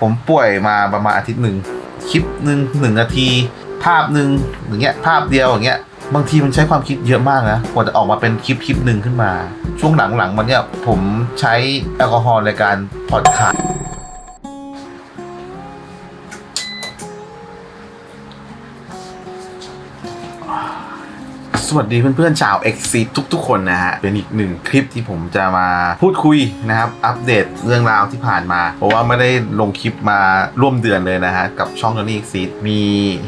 ผมป่วยมาประมาณอาทิตย์หนึ่งคลิปหนึ่งหนึ่งนาที ภาพหนึ่งอย่างเงี้ยภาพเดียวอย่างเงี้ยบางทีมันใช้ความคิดเยอะมากนะกว่าจะออกมาเป็นคลิปคลิปหนึ่งขึ้นมา ช่วงหลังๆมันเนี่ยผมใช้แอลกอฮอล์ในการผ่อนคลาย สวัสดีเพื่อนๆชาว x อทุกๆ คนนะฮะ เป็นอีกหนึ่งคลิปที่ผมจะมาพูดคุยนะครับ อัปเดตเรื่องราวที่ผ่านมา เพราะว่าไม่ได้ลงคลิปมาร่วมเดือนเลยนะฮะ กับช่อง Johnny x มี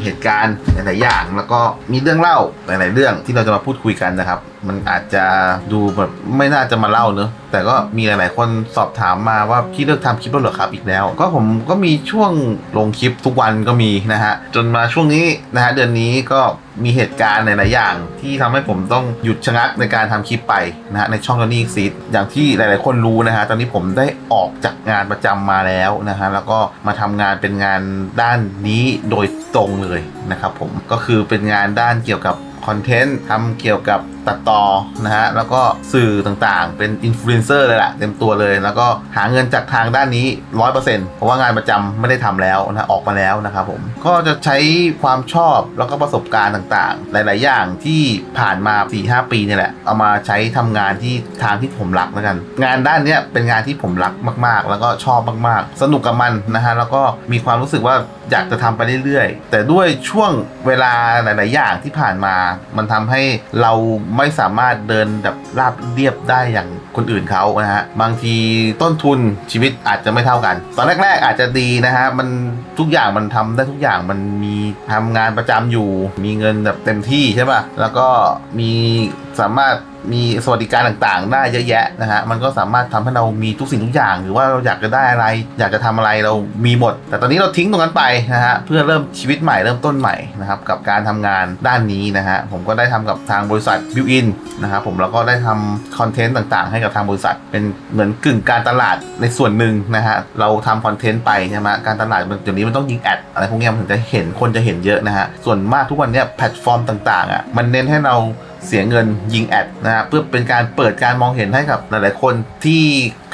เหตุการณ์หลายๆอย่าง แล้วก็มีเรื่องเล่าหลายๆ เรื่องที่เราจะมาพูดคุยกันนะครับ มันอาจจะดูแบบไม่น่าจะมาเล่าเนอะแต่ก็มีหลาย ๆ คนสอบถามมาว่าพี่เลิกทำคลิปแล้วเหรอครับอีกแล้ว ก็ผมก็มีช่วงลงคลิปทุกวันก็มีนะฮะ จนมาช่วงนี้นะฮะเดือนนี้ก็มีเหตุการณ์หลาย ๆ อย่าง ที่ทำให้ผมต้องหยุดชะงักในการทำคลิปไปนะฮะในช่อง Johnny x อย่างที่หลาย ๆ คนรู้นะฮะตอนนี้ผมได้ออกจากงานประจำมาแล้วนะฮะแล้วก็มาทำงานเป็นงานด้านนี้โดยตรงเลยนะครับผมก็คือเป็นงานด้านเกี่ยวกับคอนเทนต์ทำเกี่ยวกับ ตัดต่อนะฮะแล้วก็สื่อต่างๆ เป็นอินฟลูเอนเซอร์เลยแหละเต็มตัวเลย แล้วก็หาเงินจากทางด้านนี้ 100%เพราะว่างานประจำไม่ได้ทำแล้วนะออกมาแล้วนะครับผมก็จะใช้ความชอบแล้วก็ประสบการณ์ต่างๆ หลาย ๆ อย่างที่ผ่านมา 4-5 ปีเนี่ยแหละ เอามาใช้ทำงานที่ทางที่ผมรักแล้วกัน งานด้านเนี้ยเป็นงานที่ผมรักมากๆ แล้วก็ชอบมากๆ สนุกกับมันนะฮะแล้วก็มีความรู้สึกว่าอยากจะทำไปเรื่อยๆ แต่ด้วยช่วงเวลาหลาย ๆ อย่างที่ผ่านมา มันทำให้เราไม่สามารถเดินแบบราบเรียบได้อย่างคนอื่นเขานะฮะบางทีต้นทุนชีวิตอาจจะไม่เท่ากัน ตอนแรก ๆ อาจจะดีนะฮะมันทุกอย่างมันทำได้ทุกอย่างมันมีทำงานประจำอยู่ มีเงินแบบเต็มที่ใช่ป่ะแล้วก็มีสามารถ มีสวัสดิการต่างๆ ได้เยอะแยะนะฮะมันก็สามารถทำให้เรามีทุกสิ่งทุกอย่าง หรือว่าเราอยากจะได้อะไร อยากจะทำอะไรเรามีหมด แต่ตอนนี้เราทิ้งตรงนั้นไปนะฮะเพื่อเริ่มชีวิตใหม่เริ่มต้นใหม่นะครับกับการทำงานด้านนี้นะฮะผมก็ได้ทำกับทางบริษัทบิวอินนะครับผมแล้วก็ได้ทำคอนเทนต์ต่างๆ ให้กับทางบริษัท เป็นเหมือนกึ่งการตลาดในส่วนหนึ่งนะฮะเราทำคอนเทนต์ไปใช่ไหมการตลาดมันเดี๋ยวนี้มันต้องยิงแอดอะไรพวกนี้มันถึงจะเห็นคนจะเห็นเยอะนะฮะส่วนมากทุกวันนี้แพลตฟอร์มต่างๆอะมันเน้นให้เรา เสียเงินยิงแอดนะฮะเพื่อเป็นการเปิดการมองเห็นให้กับหลายๆคนที่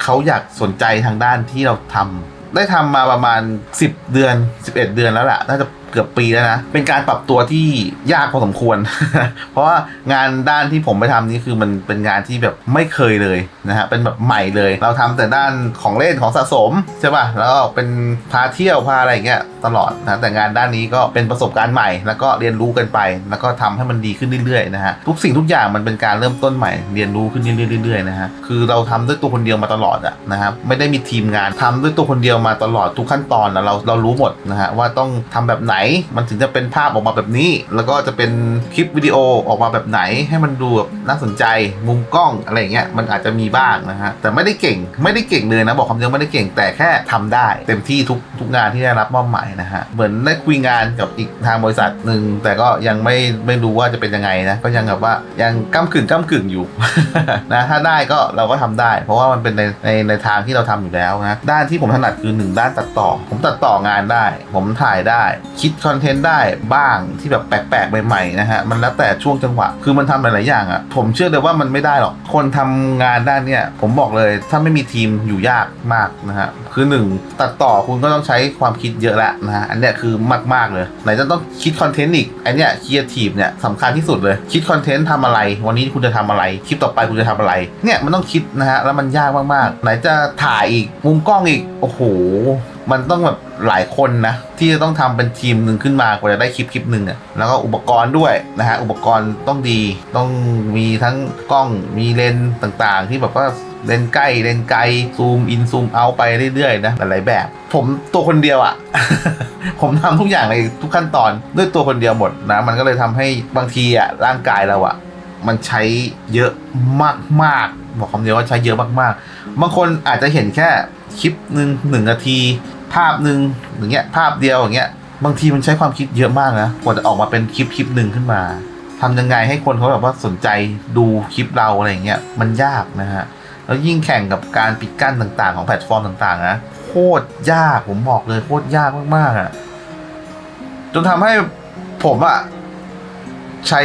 เขาอยากสนใจทางด้านที่เราทำได้ทำมาประมาณ 10 เดือน 11 เดือนแล้วล่ะน่าจะ เกือบปีแล้วนะ เป็นการปรับตัวที่ยากพอสมควร เพราะว่างานด้านที่ผมไปทำนี่คือมันเป็นงานที่แบบไม่เคยเลยนะฮะ เป็นแบบใหม่เลย เราทำแต่ด้านของเล่นของสะสมใช่ป่ะ แล้วก็เป็นพาเที่ยวพาอะไรอย่างเงี้ยตลอดนะแต่งานด้านนี้ก็เป็นประสบการณ์ใหม่ แล้วก็เรียนรู้กันไป แล้วก็ทำให้มันดีขึ้นเรื่อยๆนะฮะ ทุกสิ่งทุกอย่างมันเป็นการเริ่มต้นใหม่ เรียนรู้ขึ้นเรื่อยๆนะฮะ คือเราทำด้วยตัวคนเดียวมาตลอดอะนะครับ ไม่ได้มีทีมงานทำด้วยตัวคนเดียวมาตลอดทุกขั้นตอนนะเราเรารู้หมดนะฮะว่าต้องทำแบบไหนมันถึงจะเป็นภาพออกมาแบบนี้ แล้วก็จะเป็นคลิปวิดีโอออกมาแบบไหน ให้มันดูแบบน่าสนใจ มุมกล้องอะไรเงี้ยมันอาจจะมีบ้างนะฮะแต่ไม่ได้เก่งไม่ได้เก่งเลยนะบอกคำเดียวไม่ได้เก่งแต่แค่ทำได้ เต็มที่ทุกทุกงานที่ได้รับมอบหมายนะฮะเหมือนได้คุยงานกับอีกทางบริษัทหนึ่งแต่ก็ยังไม่ไม่รู้ว่าจะเป็นยังไงนะก็ยังแบบว่ายังก้ากึ่งก้ากึ่งอยู่ นะถ้าได้ก็เราก็ทำได้ เพราะว่ามันเป็นในในในทางที่เราทำอยู่แล้วนะด้านที่ผมถนัดคือหนึ่งด้านตัดต่อ ผมตัดต่องานได้ ผมถ่ายได้คิดคอนเทนต์ได้บ้างที่แบบแปลกๆใหม่ๆนะฮะมันแล้วแต่ช่วงจังหวะ คือมันทำหลายๆอย่างอะ่ะผมเชื่อเลยว่ามันไม่ได้หรอกคนทำงานด้านเนี้ยผมบอกเลยถ้าไม่มีทีมอยู่ยากมากนะฮะคือหนึ่งตัดต่อคุณก็ต้องใช้ความคิดเยอะล้วนะฮะอันเนี้ยคือมากๆเลยไหนจะต้องคิดคอนเทนต์อีกไอเนี้ยครีเอทีฟเนี่ยสำคัญที่สุดเลยคิดคอนเทนต์ทำอะไร วันนี้คุณจะทำอะไรคลิปต่อไปคุณจะทำอะไรเนี่ยมันต้องคิดนะฮะแล้วมันยากมากๆ ไหนจะถ่ายอีกมุมกล้องอีกโอ้โห มันต้องแบบหลายคนนะ ที่จะต้องทำเป็นทีมหนึ่งขึ้นมากว่าจะได้คลิปคลิปหนึ่งอะแล้วก็อุปกรณ์ด้วยนะฮะอุปกรณ์ต้องดีต้องมีทั้งกล้องมีเลนส์ต่างๆ ที่แบบว่าเลนใกล้เลนไกลซูมอินซูมเอาไปเรื่อยๆนะหลายๆแบบ ผมตัวคนเดียวอะ่ะ ผมทำทุกอย่างในทุกขั้นตอนด้วยตัวคนเดียวหมดนะ มันก็เลยทำให้บางทีอะ่ะร่างกายเราอะ่ะ มันใช้เยอะมากๆบอกคำเดียวว่าใช้เยอะมากๆบางคนอาจจะเห็นแค่คลิปหนึ่งหนึ่งนาที ภาพหนึ่งอย่างเงี้ยภาพเดียวอย่างเงี้ยบางทีมันใช้ความคิดเยอะมากนะกว่าจะออกมาเป็นคลิปคลิปหนึ่งขึ้นมาทำยังไงให้คนเขาแบบว่าสนใจดูคลิปเราอะไรอย่างเงี้ยมันยากนะฮะแล้วยิ่งแข่งกับการปิดกั้นต่างๆ ของแพลตฟอร์มต่างๆนะโคตรยากผมบอกเลยโคตรยากมากๆอะ่ะจนทำให้ผมอะ่ะใช้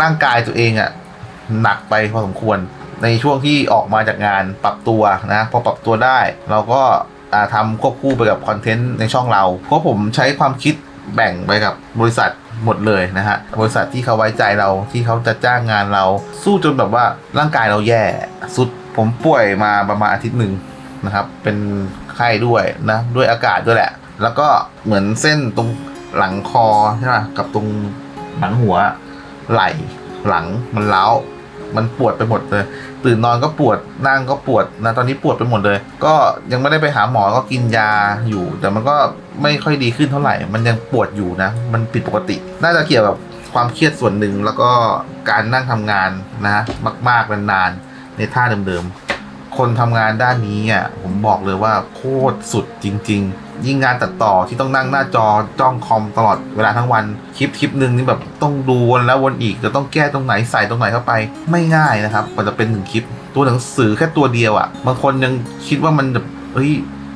ร่างกายตัวเองอะ่ะหนักไปพอสมควรในช่วงที่ออกมาจากงานปรับตัวนะ พอปรับตัวได้ เราก็ ทำควบคู่ไปกับคอนเทนต์ในช่องเรา เพราะผมใช้ความคิดแบ่งไปกับบริษัทหมดเลยนะฮะ บริษัทที่เขาไว้ใจเราที่เขาจะจ้างงานเรา สู้จนแบบว่าร่างกายเราแย่ สุดผมป่วยมาประมาณอาทิตย์หนึ่งนะครับ เป็นไข้ด้วยนะ ด้วยอากาศด้วยแหละ แล้วก็เหมือนเส้นตรงหลังคอใช่ไหมกับตรงหลังหัว ไหล่หลังมันเล้า มันปวดไปหมดเลย ตื่นนอนก็ปวดนั่งก็ปวดนะตอนนี้ปวดไปหมดเลย ก็ยังไม่ได้ไปหาหมอก็กินยาอยู่ แต่มันก็ไม่ค่อยดีขึ้นเท่าไหร่ มันยังปวดอยู่นะ มันผิดปกติ น่าจะเกี่ยวกับความเครียดส่วนหนึ่งแล้วก็การนั่งทำงานนะมากๆนานๆในท่าเดิมๆคนทำงานด้านนี้อะผมบอกเลยว่าโคตรสุดจริง ๆ ยิ่งงานตัดต่อที่ต้องนั่งหน้าจอจ้องคอมตลอดเวลาทั้งวันคลิปคลิปหนึ่งนี่แบบต้องดูวนแล้ววนอีกจะต้องแก้ตรงไหนใส่ตรงไหนเข้าไป ไม่ง่ายนะครับกว่าจะเป็นหนึ่งคลิป ตัวหนังสือแค่ตัวเดียวอะ่ะบางคนยังคิดว่ามันแบบเฮ้ย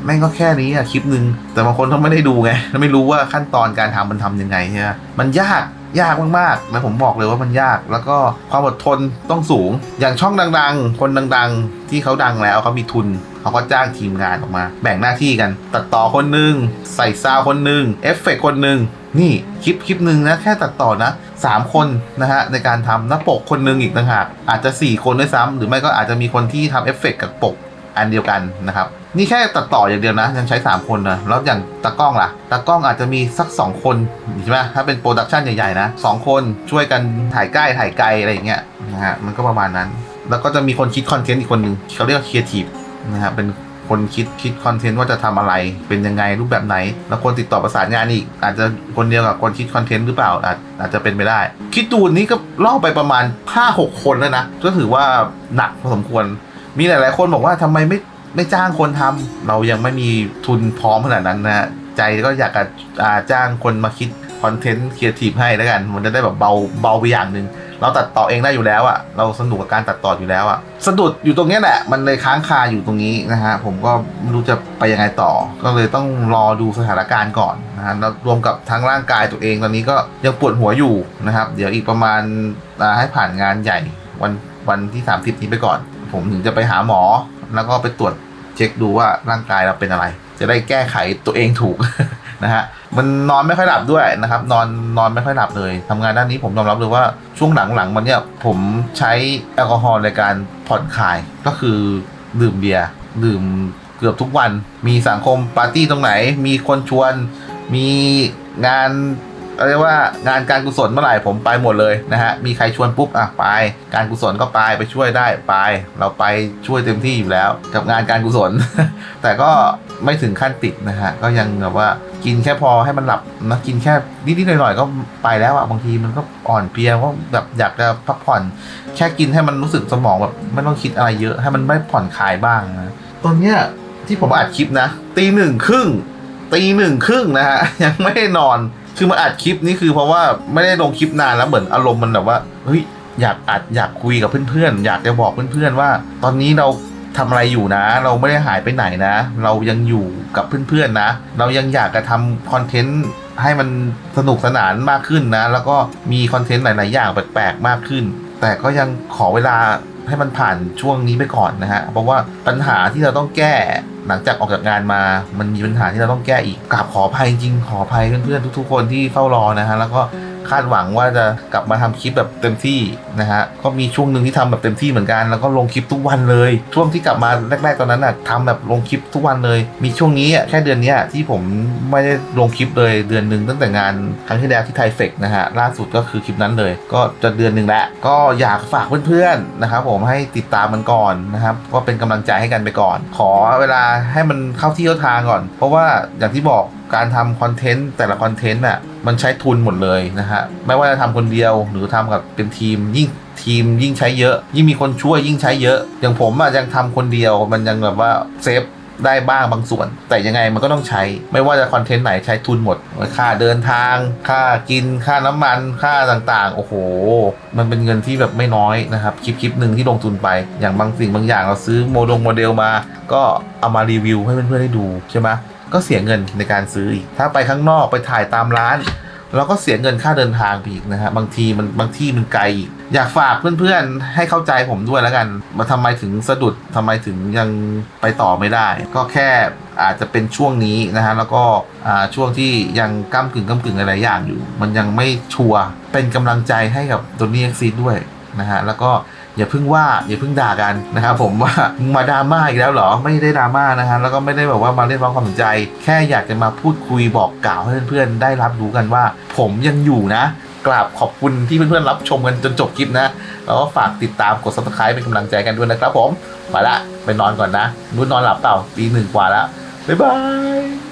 แม่งก็แค่นี้อะคลิปหนึ่งแต่บางคนเขาไม่ได้ดูไงไม่รู้ว่าขั้นตอนการทำมันทำยังไงใช่ไหมมันยาก ยากมากๆนะผมบอกเลยว่ามันยาก แล้วก็ความอดทนต้องสูง อย่างช่องดังๆ คนดังๆ ที่เขาดังแล้วเขามีทุน เขาก็จ้างทีมงานออกมา แบ่งหน้าที่กัน ตัดต่อคนหนึ่ง ใส่ซาวคนหนึ่ง เอฟเฟกต์คนหนึ่ง นี่คลิปคลิปหนึ่งนะแค่ตัดต่อนะสามคนนะฮะในการทำหน้าปกคนหนึ่งอีกต่างหากอาจจะ 4 คนด้วยซ้ำหรือไม่ก็อาจจะมีคนที่ทำเอฟเฟกต์กับปกอันเดียวกันนะครับ นี่แค่ตัดต่ออย่างเดียวนะ ยังใช้ 3 คนนะแล้วอย่างตากล้องล่ะตากล้องอาจจะมีสัก 2 คนใช่ไหมถ้าเป็นโปรดักชันใหญ่ๆนะสองคนช่วยกันถ่ายใกล้ถ่ายไกลอะไรอย่างเงี้ยนะฮะมันก็ประมาณนั้น แล้วก็จะมีคนคิดคอนเทนต์อีกคนหนึ่งเขาเรียกว่าครีเอทีฟนะฮะเป็นคนคิดคิดคอนเทนต์ว่าจะทำอะไรเป็นยังไงรูปแบบไหน แล้วคนติดต่อประสานงานอีก อาจจะคนเดียวกับคนคิดคอนเทนต์หรือเปล่าอาจอาจจะเป็นไปได้ คิดดูนี้ก็ล่อไปประมาณ5-6คนแล้วนะก็ถือว่าหนักพอสมควร มีหลาย ๆ คนบอกว่าทำไมไม่ ไม่จ้างคนทำเรายังไม่มีทุนพร้อมขนาดนั้นนะฮะใจก็อยากจะจ้างคนมาคิดคอนเทนต์ครีเอทีฟให้แล้วกัน มันจะได้แบบเบาเบาไปอย่างหนึ่งเราตัดต่อเองได้อยู่แล้วอะ่ะ เราสนุกกับการตัดต่ออยู่แล้วอะ่ะสะดุดอยู่ตรงนี้แหละ มันเลยค้างคาอยู่ตรงนี้นะฮะ ผมก็ไม่รู้จะไปยังไงต่อ ก็เลยต้องรอดูสถานการณ์ก่อนนะฮะแล้วรวมกับทั้งร่างกายตัวเองตอนนี้ก็ยังปวดหัวอยู่นะครับ เดี๋ยวอีกประมาณาให้ผ่านงานใหญ่วันวันที่ 30 นี้ไปก่อน ผมถึงจะไปหาหมอแล้วก็ไปตรวจ เช็คดูว่าร่างกายเราเป็นอะไร จะได้แก้ไขตัวเองถูกนะฮะมันนอนไม่ค่อยหลับด้วยนะครับ นอนนอนไม่ค่อยหลับเลยทำงานด้านนี้ผมยอมรับเลยว่าช่วงหลังๆมันเนี่ยผมใช้แอลกอฮอล์ในการผ่อนคลายก็คือดื่มเบียร์ดื่มเกือบทุกวัน มีสังคมปาร์ตี้ตรงไหน มีคนชวน มีงาน เรียกว่างานการกุศลเมื่อไหร่ผมไปหมดเลยนะฮะมีใครชวนปุ๊บอะไป การกุศลก็ไปไปช่วยได้ไป เราไปช่วยเต็มที่อยู่แล้ว กับงานการกุศล แต่ก็ไม่ถึงขั้นติดนะฮะก็ยังแบบว่ากินแค่พอให้มันหลับนะกินแค่นิดๆหน่อยๆก็ไปแล้วอะบางทีมันก็อ่อนเพลียก็แบบอยากจะพักผ่อน แค่กินให้มันรู้สึกสมองแบบไม่ต้องคิดอะไรเยอะ ให้มันไม่ผ่อนคลายบ้างนะตอนเนี้ยที่ผมอัดคลิปนะตีหนึ่งครึ่งตีหนึ่งครึ่งนะฮะยังไม่ได้นอน คือมาอัดคลิปนี่คือเพราะว่าไม่ได้ลงคลิปนานแล้วเหมือนอารมณ์มันแบบว่าเฮ้ยอยากอัดอยากคุยกับเพื่อนๆ อยากจะบอกเพื่อนๆว่า ตอนนี้เราทำอะไรอยู่นะ เราไม่ได้หายไปไหนนะ เรายังอยู่กับเพื่อนๆนะ เรายังอยากจะทำคอนเทนต์ให้มันสนุกสนานมากขึ้นนะ แล้วก็มีคอนเทนต์หลายๆ อย่างแปลกๆมากขึ้น แต่ก็ยังขอเวลา ให้มันผ่านช่วงนี้ไปก่อนนะฮะ เพราะว่าปัญหาที่เราต้องแก้หลังจากออกจากงานมา มันมีปัญหาที่เราต้องแก้อีกกราบขออภัยจริงขออภัยเพื่อนๆทุก ๆ คนที่เฝ้ารอนะฮะแล้วก็ คาดหวังว่าจะกลับมาทำคลิปแบบเต็มที่นะฮะก็มีช่วงหนึ่งที่ทำแบบเต็มที่เหมือนกัน แล้วก็ลงคลิปทุกวันเลย ช่วงที่กลับมาแรกๆตอนนั้นน่ะทำแบบลงคลิปทุกวันเลย มีช่วงนี้อะแค่เดือนนี้ที่ผมไม่ได้ลงคลิปเลยเดือนหนึ่งตั้งแต่งานครั้งที่แล้วที่ไทเฟกนะฮะล่าสุดก็คือคลิปนั้นเลย ก็จะเดือนหนึ่งแล้วก็อยากฝากเพื่อนๆนะครับผมให้ติดตามมันก่อนนะครับก็เป็นกำลังใจให้กันไปก่อน ขอเวลาให้มันเข้าที่เข้าทางก่อน เพราะว่าอย่างที่บอก การทำคอนเทนต์แต่ละคอนเทนต์อะมันใช้ทุนหมดเลยนะฮะไม่ว่าจะทำคนเดียวหรือทำกับเป็นทีมยิ่งทีมยิ่งใช้เยอะ ยิ่งมีคนช่วยยิ่งใช้เยอะ อย่างผมอะยังทำคนเดียวมันยังแบบว่าเซฟได้บ้างบางส่วน แต่ยังไงมันก็ต้องใช้ ไม่ว่าจะคอนเทนต์ไหนใช้ทุนหมด ค่าเดินทาง ค่ากินค่าน้ำมันค่าต่างๆ โอ้โห มันเป็นเงินที่แบบไม่น้อยนะครับ คลิปคลิปหนึ่งที่ลงทุนไป อย่างบางสิ่งบางอย่างเราซื้อโมดงโมเดลมา ก็เอามารีวิวให้เพื่อนๆได้ดูใช่ไหม ก็เสียเงินในการซื้ออีก ถ้าไปข้างนอกไปถ่ายตามร้าน เราก็เสียเงินค่าเดินทางไปอีกนะฮะบางทีมันบางที่มันไกลอีก อยากฝากเพื่อนๆ ให้เข้าใจผมด้วยแล้วกันมาทำไมถึงสะดุดทำไมถึงยังไปต่อไม่ได้ ก็แค่อาจจะเป็นช่วงนี้นะฮะแล้วก็อ่าช่วงที่ยังก้ามกึ่งก้ามกึ่งอะไรอย่างอยู่ มันยังไม่ชัวร์เป็นกำลังใจให้กับตัวนี้เอ็กซีด้วยนะฮะแล้วก็ อย่าเพิ่งว่าอย่าเพิ่งด่ากันนะครับผมว่ามาดราม่าอีกแล้วเหรอไม่ได้ดราม่านะฮะแล้วก็ไม่ได้แบบว่ามาเรียกร้องความสนใจ แค่อยากจะมาพูดคุยบอกกล่าวให้เพื่อนๆได้รับรู้กันว่า ผมยังอยู่นะกราบขอบคุณที่เพื่อนๆรับชมกันจนจบคลิปนะแล้วก็ฝากติดตามกด subscribe เป็นกำลังใจกันด้วยนะครับผมไปละไปนอนก่อนนะนุ่นนอนหลับเปล่าตีหนึ่งกว่าแล้วบ๊ายบาย